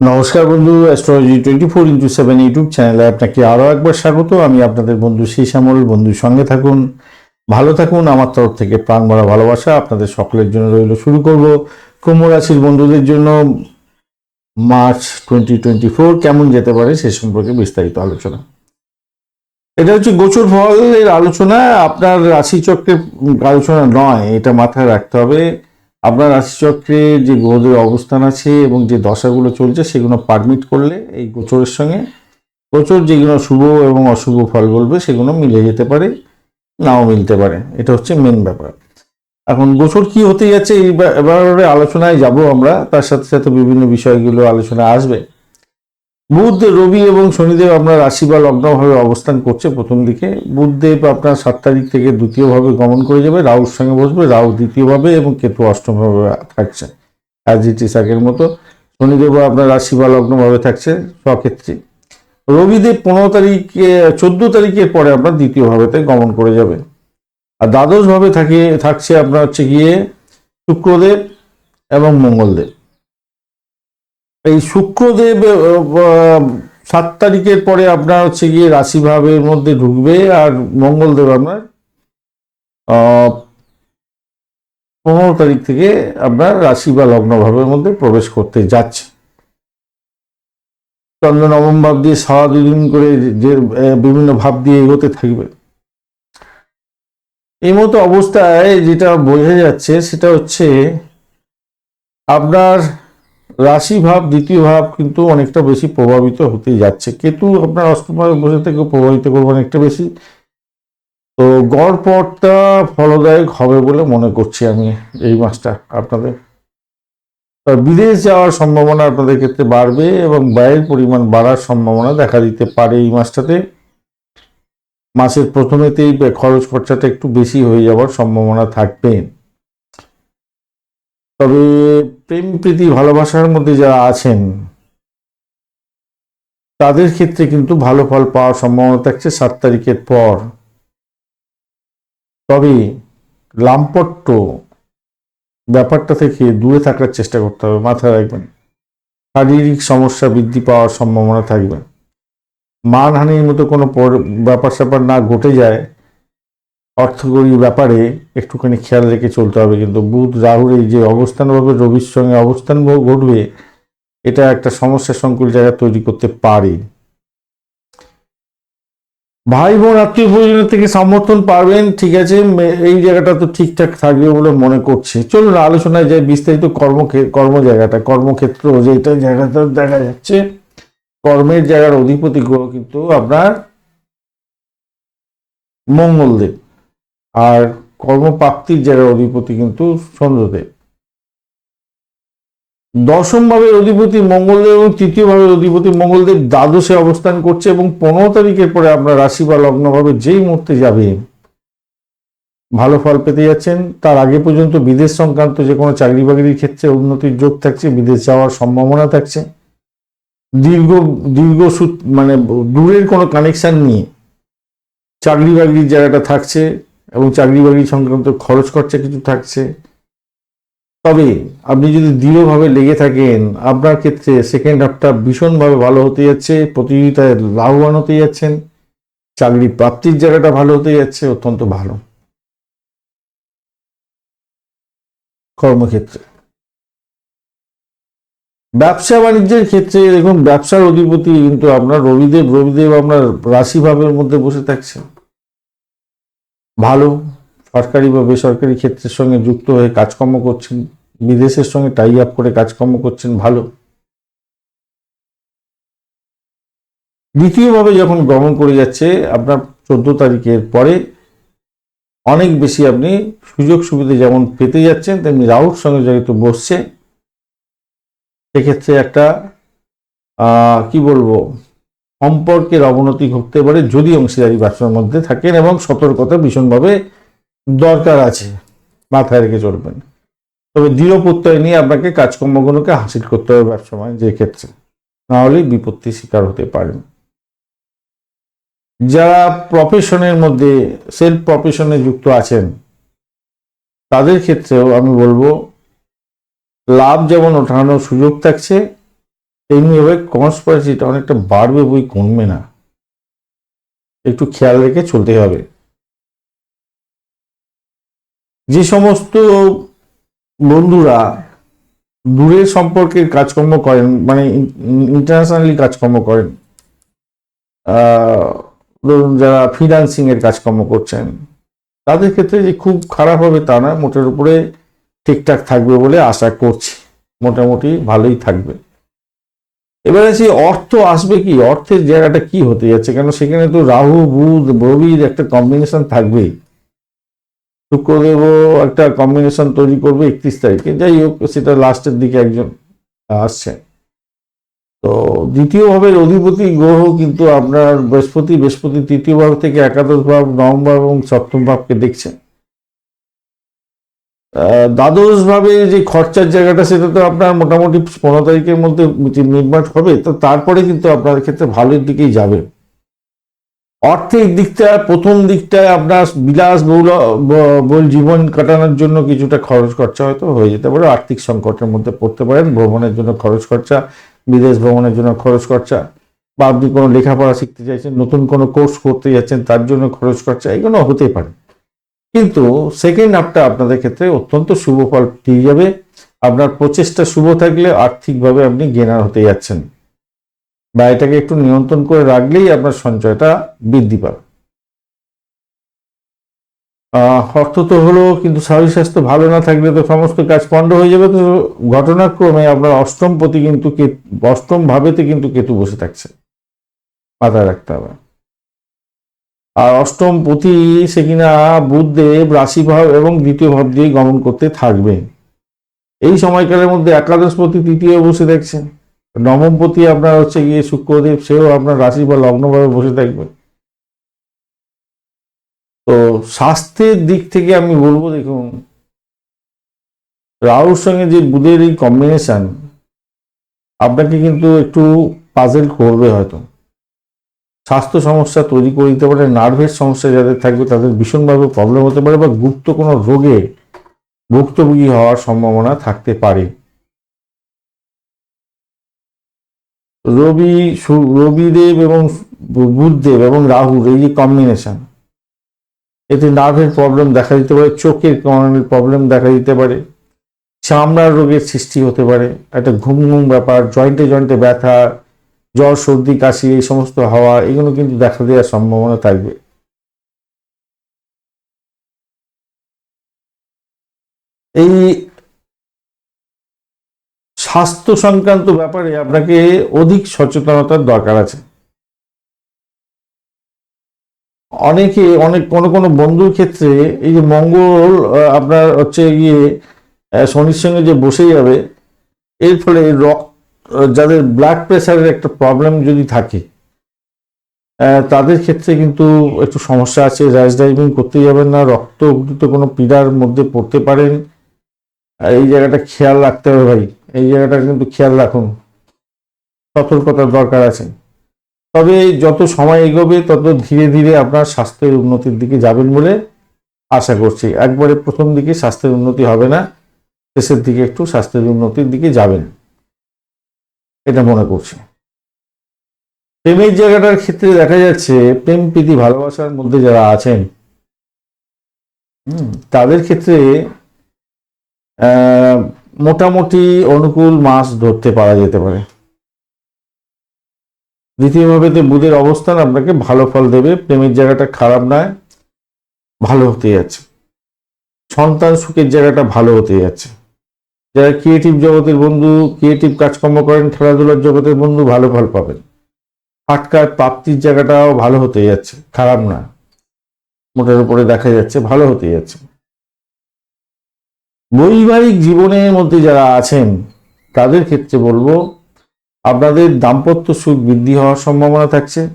নমস্কার বন্ধু astrology twenty four into seven YouTube চ্যানেলে আপনাকে আরও একবার স্বাগত। আমি আপনাদের বন্ধু শ্যামল বন্ধুর সঙ্গে থাকুন, ভালো থাকুন। আমার তরফ থেকে প্রাণ ভরা ভালোবাসা আপনাদের সকলের জন্য রইল। শুরু করব কুম্ভ রাশির বন্ধুদের জন্য। মার্চ টোয়েন্টি টোয়েন্টি ফোর কেমন যেতে পারে সে সম্পর্কে বিস্তারিত আলোচনা। এটা হচ্ছে গোচর ফলের আলোচনা। আপনার রাশিচক্রের আলোচনা নয়, এটা মাথায় রাখতে হবে। আপনার রাশিচক্রে যে গ্রহদের অবস্থান আছে এবং যে দশাগুলো চলছে, সেগুলো পারমিট করলে এই গোচরের সঙ্গে গোচর যেগুলো শুভ এবং অশুভ ফল বলবে, সেগুলো মিলে যেতে পারে, নাও মিলতে পারে। এটা হচ্ছে মেন ব্যাপার। এখন গোচর কি হতে যাচ্ছে এই ব্যাপারে আলোচনায় যাব আমরা। তার সাথে সাথে বিভিন্ন বিষয়গুলো আলোচনা আসবে। বুধ, রবি এবং শনিদেব আপনার রাশি বা লগ্নভাবে অবস্থান করছে প্রথম দিকে। বুধদেব আপনার সাত তারিখ থেকে দ্বিতীয়ভাবে গমন করে যাবে, রাহুর সঙ্গে বসবে, রাহু দ্বিতীয়ভাবে এবং কেতু অষ্টমভাবে থাকছে অ্যাজ ইট ইস মতো। শনিদেবও আপনার রাশি বা লগ্নভাবে থাকছে স্বক্ষেত্রে। রবিদেব পনেরো তারিখে, চোদ্দ তারিখের পরে আপনার দ্বিতীয়ভাবেতে গমন করে যাবে। আর দ্বাদশভাবে থাকে, থাকছে আপনার হচ্ছে গিয়ে শুক্রদেব এবং মঙ্গলদেব। এই শুক্রদেব সাত তারিখের পরে আপনার হচ্ছে গিয়ে রাশিভাবের মধ্যে ঢুকবে আর মঙ্গলদেব আপনার পনেরো তারিখ থেকে আপনার রাশি বা লগ্ন ভাবের মধ্যে প্রবেশ করতে যাচ্ছে। চন্দ্র নবম ভাব দিয়ে সারা দুদিন করে যে বিভিন্ন ভাব দিয়ে এগোতে থাকবে। এই মতো অবস্থায় যেটা বোঝা যাচ্ছে সেটা হচ্ছে আপনার রাশি ভাব, দ্বিতীয় ভাব কিন্তু অনেকটা বেশি প্রভাবিত হতে যাচ্ছে। কেতু আপনার অষ্টমভাবে বসে থেকে প্রভাবিত করবে অনেকটা বেশি। তো গড় পথটা ফলদায়ক হবে বলে মনে করছি আমি এই মাসটা আপনাদের। বিদেশ যাওয়ার সম্ভাবনা আপনাদের ক্ষেত্রে বাড়বে এবং ব্যয়ের পরিমাণ বাড়ার সম্ভাবনা দেখা দিতে পারে এই মাসটাতে। মাসের প্রথমেতেই খরচ খরচাটা একটু বেশি হয়ে যাওয়ার সম্ভাবনা থাকবে। তবে প্রেম, প্রীতি, ভালোবাসার মধ্যে যারা আছেন, তাদের ক্ষেত্রে কিন্তু ভালো ফল পাওয়ার সম্ভাবনা থাকছে সাত তারিখের পর। তবে লাম্পট্য ব্যাপারটা থেকে দূরে থাকার চেষ্টা করতে হবে, মাথায় রাখবেন। শারীরিক সমস্যা বৃদ্ধি পাওয়ার সম্ভাবনা থাকবে। মানহানির মতো কোনো পর- ব্যাপার স্যাপার না ঘটে যায় অর্থকরী ব্যাপারে একটুখানি খেয়াল রেখে চলতে হবে। কিন্তু বুধ, রাহুর এই যে অবস্থানভাবে, রবির সঙ্গে অবস্থান ঘটবে, এটা একটা সমস্যা সংকুল জায়গা তৈরি করতে পারে। ভাই বোন আত্মীয় পরিজনের থেকে সমর্থন পাবেন, ঠিক আছে এই জায়গাটা তো ঠিকঠাক থাকবে বলে মনে করছে। চলুন, আলোচনায় যাই, বিস্তারিত কর্ম কর্ম জায়গাটা কর্মক্ষেত্র যেটা জায়গাটা দেখা যাচ্ছে। কর্মের জায়গার অধিপতি গ্রহ কিন্তু আপনার মঙ্গলদেব। আর কর্মপ্রাপ্তির জায়গার অধিপতি কিন্তু চন্দ্রদেব। দশম ভাবের অধিপতি মঙ্গলদেব এবং তৃতীয় ভাবের অধিপতি মঙ্গলদেব দ্বাদশে অবস্থান করছে এবং পনেরো তারিখের পরে আপনার রাশি বা লগ্ন ভাবে যেই মুহূর্তে যাবে, ভালো ফল পেতে যাচ্ছেন। তার আগে পর্যন্ত বিদেশ সংক্রান্ত যে কোনো চাকরি বাকরির ক্ষেত্রে উন্নতির যোগ থাকছে, বিদেশ যাওয়ার সম্ভাবনা থাকছে। দীর্ঘ দীর্ঘ মানে দূরের কোনো কানেকশন নিয়ে চাকরি বাকরির জায়গাটা থাকছে। এবং চাকরি বাকরি সংক্রান্ত খরচ খরচা কিছু থাকছে। তবে আপনি যদি দৃঢ়ভাবে লেগে থাকেন, আপনার ক্ষেত্রে সেকেন্ড হাফটা ভীষণভাবে ভালো হতে যাচ্ছে, প্রতিযোগিতায় লাভবান হতে যাচ্ছেন, চাকরি প্রাপ্তির জায়গাটা ভালো হতে যাচ্ছে, অত্যন্ত ভালো। কর্মক্ষেত্রে। ব্যবসা বাণিজ্যের ক্ষেত্রে দেখুন, ব্যবসার অধিপতি কিন্তু আপনার রবিদেব রবিদেব আপনার রাশিভাবের মধ্যে বসে থাকছে ভালো সরকারি বা বেসরকারি ক্ষেত্রের সঙ্গে যুক্ত হয়ে কাজকর্ম করছেন, বিদেশের সঙ্গে টাই আপ করে কাজকর্ম করছেন, ভালো। দ্বিতীয়ভাবে যখন গমন করে যাচ্ছে, আপনার চোদ্দ তারিখের পরে অনেক বেশি আপনি সুযোগ সুবিধা যেমন পেতে যাচ্ছেন, তেমনি রাহুর সঙ্গে যেহেতু বসছে। সেক্ষেত্রে একটা কি বলব? সম্পর্কের অবনতি ঘটতে পারে যদি অংশীদারি ব্যবসার মধ্যে থাকেন এবং সতর্কতা ভীষণভাবে দরকার আছে, মাথায় রেখে চলবেন। তবে দৃঢ় প্রত্যয় নিয়ে আপনাকে কাজকর্মগুলোকে হাসিল করতে হবে ব্যবসা যে ক্ষেত্রে। নাহলে বিপত্তির শিকার হতে পারেন। যারা প্রফেশনের মধ্যে সেলফ প্রফেশনে যুক্ত আছেন, তাদের ক্ষেত্রেও আমি বলব, লাভ যেমন ওঠানোর সুযোগ থাকছে তেমনি এবার কনস্পারেসিটা অনেকটা বাড়বে বই কমবে না। একটু খেয়াল রেখে চলতে হবে। যে সমস্ত বন্ধুরা দূরের সম্পর্কের কাজকর্ম করেন মানে ইন্টারন্যাশনালি কাজকর্ম করেন ধরুন যারা ফ্রিল্যান্সিং এর কাজকর্ম করছেন, তাদের ক্ষেত্রে যে খুব খারাপ হবে তা না, মোটের উপরে ঠিকঠাক থাকবে বলে আশা করছি। মোটামুটি ভালোই থাকবে। এবার আছে অর্থ আসবে কি? অর্থের জায়গাটা কি হতে যাচ্ছে? কেন সেখানে তো রাহু, বুধ রবির একটা কম্বিনেশন থাকবেই শুক্রদেবও একটা কম্বিনেশন তৈরি করবে একত্রিশ তারিখে। যাই হোক, সেটা লাস্টের দিকে একজন আসছে। তো দ্বিতীয় ভাবের অধিপতি গ্রহ কিন্তু আপনার বৃহস্পতি বৃহস্পতি তৃতীয় ভাব থেকে একাদশ ভাব, নবম ভাব এবং সপ্তম ভাবকে দেখছেন। আহ, দ্বাদশ ভাবে যে খরচার জায়গাটা সেটা তো আপনার মোটামুটি পনেরো তারিখের মধ্যে নির্মাণ হবে তো তারপরে কিন্তু আপনার ক্ষেত্রে ভালোর দিকেই যাবে। অর্থের দিকটা প্রথম দিকটায় আপনার বিলাস বহুল জীবন কাটানোর জন্য কিছুটা খরচ খরচা হয়তো হয়ে যেতে পারে। আর্থিক সংকটের মধ্যে পড়তে পারেন ভ্রমণের জন্য খরচ খরচা বিদেশ ভ্রমণের জন্য খরচ খরচা বা আপনি কোনো লেখাপড়া শিখতে চাইছেন নতুন কোনো কোর্স করতে যাচ্ছেন তার জন্য খরচ খরচা এগুলো হতে পারে। কিন্তু সেকেন্ড হাফটা আপনাদের ক্ষেত্রে অত্যন্ত শুভ ফল দিয়ে যাবে। আপনার প্রচেষ্টা শুভ থাকলে আর্থিকভাবে আপনি গেনার হতে যাচ্ছেন। বা এটাকে একটু নিয়ন্ত্রণ করে রাখলেই আপনার সঞ্চয়টা বৃদ্ধি পাবে। অর্থ তো হলো, কিন্তু শরীর স্বাস্থ্য ভালো না থাকলে তো সমস্ত কাজ পণ্ড হয়ে যাবে। তো ঘটনাক্রমে আপনার অষ্টম প্রতি কিন্তু অষ্টম ভাবেতে কিন্তু কেতু বসে থাকছে। মাথায় রাখতে হবে। আর অষ্টম পতি সে কিনা বুধদেব রাশি ভাব এবং দ্বিতীয় ভাব দিয়ে গমন করতে থাকবে। এই সময়কালের মধ্যে একাদশ পতি, তৃতীয় বসে দেখছেন। নবম পতি আপনার হচ্ছে গিয়ে শুক্রদেব, সেও আপনার রাশি বা লগ্নভাবে বসে থাকবে। তো স্বাস্থ্যের দিক থেকে আমি বলব, দেখুন, রাহুর সঙ্গে যে বুধের এই কম্বিনেশন আপনাকে কিন্তু একটু পাজেল করবে হয়তো। স্বাস্থ্য সমস্যা তৈরি করে দিতে পারে নার্ভের সমস্যা যাদের থাকবে তাদের ভীষণভাবে প্রবলেম হতে পারে বা গুপ্ত কোনো রোগে ভুক্তভোগী হওয়ার সম্ভাবনা থাকতে পারে। রবি রবিদেব এবং বুধদেব এবং রাহুর এই যে কম্বিনেশন এতে নার্ভের প্রবলেম দেখা দিতে পারে, চোখের প্রবলেম দেখা দিতে পারে, চামড়ার রোগের সৃষ্টি হতে পারে, একটা ঘুম ঘুম ব্যাপার জয়েন্টে জয়েন্টে ব্যথা জ্বর, সর্দি, কাশি, এই সমস্ত হওয়া, এগুলো কিন্তু দেখা দেওয়ার সম্ভাবনা থাকবে। এই স্বাস্থ্য সংক্রান্ত ব্যাপারে আপনাকে অধিক সচেতনতার দরকার আছে। অনেকে, অনেক, কোনো কোনো বন্ধুর ক্ষেত্রে এই যে মঙ্গল আপনার হচ্ছে গিয়ে শনির সঙ্গে যে বসে যাবে, এর ফলে রক্ত যাদের ব্লাড প্রেশারের একটা প্রবলেম যদি থাকে তাদের ক্ষেত্রে কিন্তু একটু সমস্যা আছে। র্যাশ ড্রাইভিং করতে যাবেন না, রক্ত ঘটিত কোনো পীড়ার মধ্যে পড়তে পারেন। এই জায়গাটা খেয়াল রাখতে হবে ভাই, এই জায়গাটা কিন্তু খেয়াল রাখুন। সতর্কতার দরকার আছে। তবে যত সময় এগোবে, তত ধীরে ধীরে আপনার স্বাস্থ্যের উন্নতির দিকে যাবেন বলে আশা করছি। একবারে প্রথম দিকে স্বাস্থ্যের উন্নতি হবে না, শেষের দিকে একটু স্বাস্থ্যের উন্নতির দিকে যাবেন। এটা মনে করছি। প্রেমের জায়গাটার ক্ষেত্রে দেখা যাচ্ছে প্রেম, প্রীতি, ভালোবাসার মধ্যে যারা আছেন তাদের ক্ষেত্রে মোটামুটি অনুকূল মাস ধরতে পারা যেতে পারে। দ্বিতীয়ভাবে তো বুধের অবস্থান আপনাকে ভালো ফল দেবে, প্রেমের জায়গাটা খারাপ নয়, ভালো হতে যাচ্ছে। সন্তান সুখের জায়গাটা ভালো হতে যাচ্ছে। যারা ক্রিয়েটিভ জগতের বন্ধু ক্রিয়েটিভ কাজকর্ম করেন, খেলাধুলার জগতের বন্ধু, ভালো ফল পাবেন। ফাটকার প্রাপ্তির জায়গাটাও ভালো হতে যাচ্ছে, খারাপ না। মোটের উপরে দেখা যাচ্ছে, ভালো হতে যাচ্ছে। বৈবাহিক জীবনের মধ্যে যারা আছেন, তাদের ক্ষেত্রে বলব, আপনাদের দাম্পত্য সুখ বৃদ্ধি হওয়ার সম্ভাবনা থাকছে।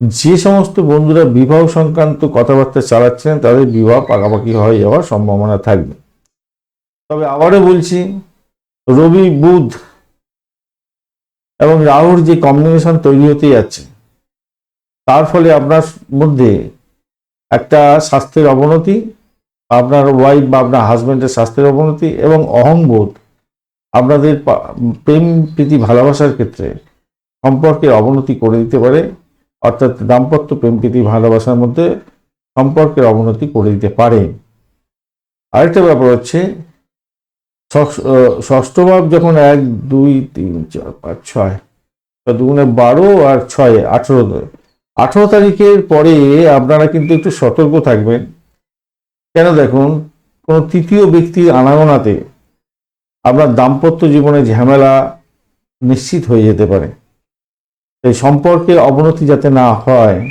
যে সমস্ত বন্ধুরা বিবাহ সংক্রান্ত কথাবার্তা চালাচ্ছেন, তাদের বিবাহ পাকাপাকি হয়ে যাওয়ার সম্ভাবনা থাকবে। তবে আবারও বলছি, রবি বুধ এবং রাহুর যে কম্বিনেশন তৈরি হতে যাচ্ছে, তার ফলে আপনার মধ্যে একটা স্বাস্থ্যের অবনতি, আপনার ওয়াইফ বা আপনার হাজব্যান্ডের স্বাস্থ্যের অবনতি এবং অহংবোধ আপনাদের প্রেম, প্রীতি, ভালোবাসার ক্ষেত্রে সম্পর্কের অবনতি করে দিতে পারে, অর্থাৎ দাম্পত্য প্রেম, প্রীতি, ভালোবাসার মধ্যে সম্পর্কের অবনতি করে দিতে পারে। আরেকটা ব্যাপার হচ্ছে ষষ্ঠ- ভাব যখন এক, দুই, তিন, চার, পাঁচ, ছয় দুগুণে বারো আর ছয়, আঠেরো আঠেরো তারিখের পরে আপনারা কিন্তু একটু সতর্ক থাকবেন। কেন দেখুন, কোনো তৃতীয় ব্যক্তির আনাগোনাতে আপনার দাম্পত্য জীবনে ঝামেলা নিশ্চিত হয়ে যেতে পারে। এই সম্পর্কে অবনতি যাতে না হয়,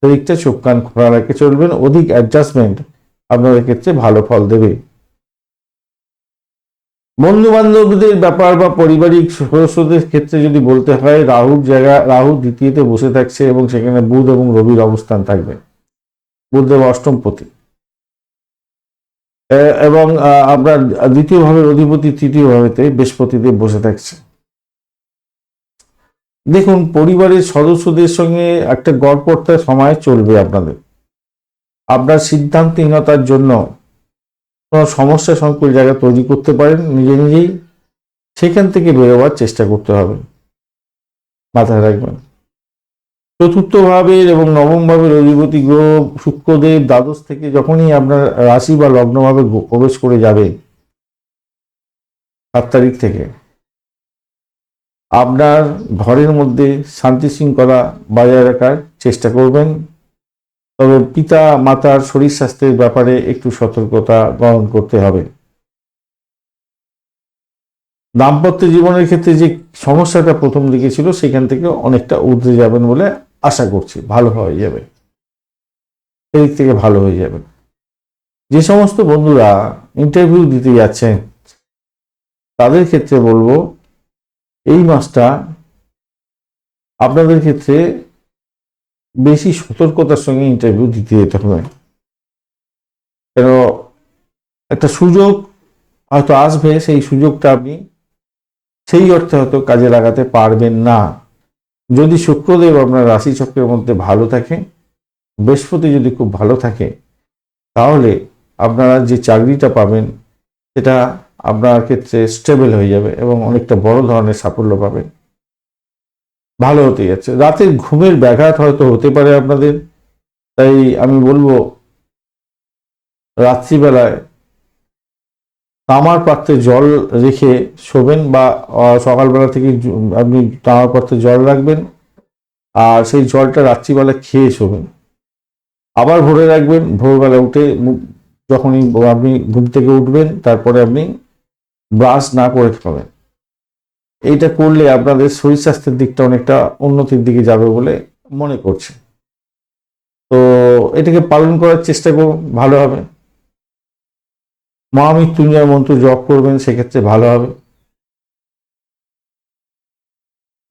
সেদিকটা চোখ কান খোলা রেখে চলবেন। অধিক অ্যাডজাস্টমেন্ট আপনাদের ক্ষেত্রে ভালো ফল দেবে। বন্ধু বান্ধবদের ব্যাপার বা পারিবারিক সদস্যদের ক্ষেত্রে যদি বলতে হয়, রাহুর জায়গা, রাহু দ্বিতীয়তে বসে থাকছে এবং সেখানে বুধ এবং রবির অবস্থান থাকবে। বুধ দেব অষ্টমপতি। এ- এবং আপনার দ্বিতীয় ভাবের অধিপতি তৃতীয় ভাবেতে বৃহস্পতিদেব বসে থাকছে। দেখুন, পরিবারের সদস্যদের সঙ্গে একটা গড়পড়তার সময় চলবে আপনাদের। আপনার সিদ্ধান্তহীনতার জন্য কোনো সমস্যা সংকুল জায়গা তৈরি করতে পারেন, নিজে নিজেই সেখান থেকে বেরোবার চেষ্টা করতে হবে। মাথায় রাখবেন। চতুর্থ ভাবের এবং নবম ভাবের অধিপতি গ্রহ শুক্রদেব দ্বাদশ থেকে যখনই আপনার রাশি বা লগ্নভাবে প্রবেশ করে যাবে, সাত তারিখ থেকে, আপনার ঘরের মধ্যে শান্তি শৃঙ্খলা বজায় রাখার চেষ্টা করবেন। তবে পিতা, মাতার শরীর স্বাস্থ্যের ব্যাপারে একটু সতর্কতা গ্রহণ করতে হবে। দাম্পত্য জীবনের ক্ষেত্রে যে সমস্যাটা প্রথম দিকে ছিল, সেখান থেকে অনেকটা উঠে যাবেন বলে আশা করছি। ভালো হয়ে যাবে। এদিক থেকে ভালো হয়ে যাবে। যে সমস্ত বন্ধুরা ইন্টারভিউ দিতে যাচ্ছেন, তাদের ক্ষেত্রে বলব, এই মাসটা আপনাদের ক্ষেত্রে বেশি সতর্কতার সঙ্গে ইন্টারভিউ দিতে যেতে হবে। কেন? একটা সুযোগ হয়তো আসবে, সেই সুযোগটা আপনি সেই অর্থে হয়তো কাজে লাগাতে পারবেন না। যদি শুক্রদেব আপনার রাশি চক্রের মধ্যে ভালো থাকে, বৃহস্পতি যদি খুব ভালো থাকে, তাহলে আপনারা যে চাকরিটা পাবেন, সেটা আপনার ক্ষেত্রে স্টেবল হয়ে যাবে এবং অনেকটা বড় ধরনের সাফল্য পাবেন। ভালো হতে যাচ্ছে। রাতের ঘুমের ব্যাঘাত হয়তো হতে পারে আপনাদের। তাই আমি বলব, রাত্রিবেলায় তামার পাত্রে জল রেখে শোবেন বা সকালবেলা থেকে আপনি তামার পাত্রে জল রাখবেন আর সেই জলটা রাত্রিবেলা খেয়ে শোবেন। আবার ভোরে রাখবেন, ভোরবেলা উঠে যখনই আপনি ঘুম থেকে উঠবেন, তারপরে আপনি ব্রাশ না করে খাবেন। এইটা করলে আপনাদের শরীর স্বাস্থ্যের দিকটা অনেকটা উন্নতির দিকে যাবে বলে মনে করছে। তো এটাকে পালন করার চেষ্টা করুন ভালো হবে। মহামৃত্যুঞ্জয় মন্ত্র জপ করবেন, সেক্ষেত্রে ভালো হবে।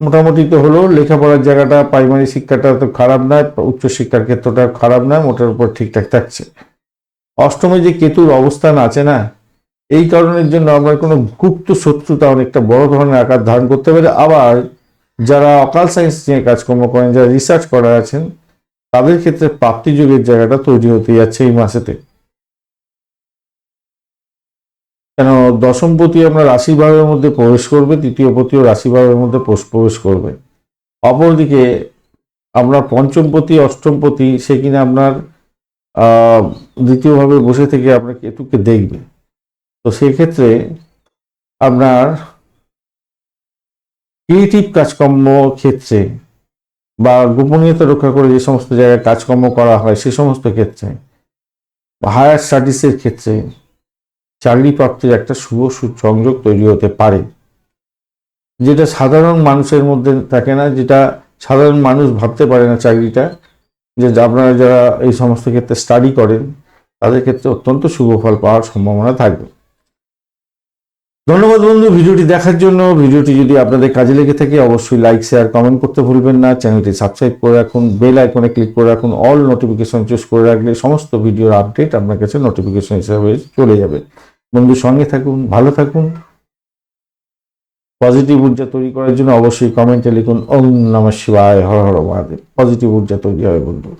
মোটামুটি তো হলো, লেখাপড়ার জায়গাটা প্রাইমারি শিক্ষাটা তো খারাপ নয় উচ্চশিক্ষার ক্ষেত্রটা খারাপ নয়, মোটার উপর ঠিকঠাক থাকছে। অষ্টমে যে কেতুর অবস্থান আছে না এই কারণের জন্য আমরা কোনো গুপ্ত শত্রুতা অনেকটা বড় ধরনের আকার ধারণ করতে পারে। আবার যারা অকাল সায়েন্স নিয়ে কাজকর্ম করেন, যারা রিসার্চ করা আছেন, তাদের ক্ষেত্রে প্রাপ্তিযোগের জায়গাটা তৈরি হতে যাচ্ছে এই মাসেতে। কেন? দশমপতি আমরা রাশিভাবের মধ্যে প্রবেশ করবে, তৃতীয় পতিও রাশিভাবের মধ্যে প্রবেশ করবে। অপরদিকে আমরা পঞ্চমপতি অষ্টমপতি সে কিনা আপনার দ্বিতীয়ভাবে বসে থেকে আপনার কেতুকে দেখবে। তো সেক্ষেত্রে আপনার ক্রিয়েটিভ কাজকর্ম ক্ষেত্রে বা গোপনীয়তা রক্ষা করে যে সমস্ত জায়গায় কাজকর্ম করা হয় সে সমস্ত ক্ষেত্রে হায়ার স্টাডিজের ক্ষেত্রে চাকরি প্রাপ্তির একটা শুভ সংযোগ তৈরি হতে পারে। যেটা সাধারণ মানুষের মধ্যে থাকে না, যেটা সাধারণ মানুষ ভাবতে পারে না চাকরিটা, যে আপনারা যারা এই সমস্ত ক্ষেত্রে স্টাডি করেন, তাদের ক্ষেত্রে অত্যন্ত শুভ ফল পাওয়ার সম্ভাবনা থাকবে। ধন্যবাদ বন্ধু, ভিডিওটি দেখার জন্য। ভিডিওটি যদি আপনাদের কাজে লেগে থাকে, অবশ্যই লাইক শেয়ার কমেন্ট করতে ভুলবেন না। চ্যানেলটি সাবস্ক্রাইব করে রাখুন বেল আইকনে ক্লিক করে রাখুন। অল নোটিফিকেশন চুজ করে রাখলে সমস্ত ভিডিওর আপডেট আপনার কাছে নোটিফিকেশন হিসাবে চলে যাবে। বন্ধু, সঙ্গে থাকুন, ভালো থাকুন। পজিটিভ ঊর্জা তৈরি করার জন্য অবশ্যই কমেন্টে লিখুন, ওম নমঃ শিবায়, হর হর মহাদেব। পজিটিভ ঊর্জা তৈরি হবে বন্ধু।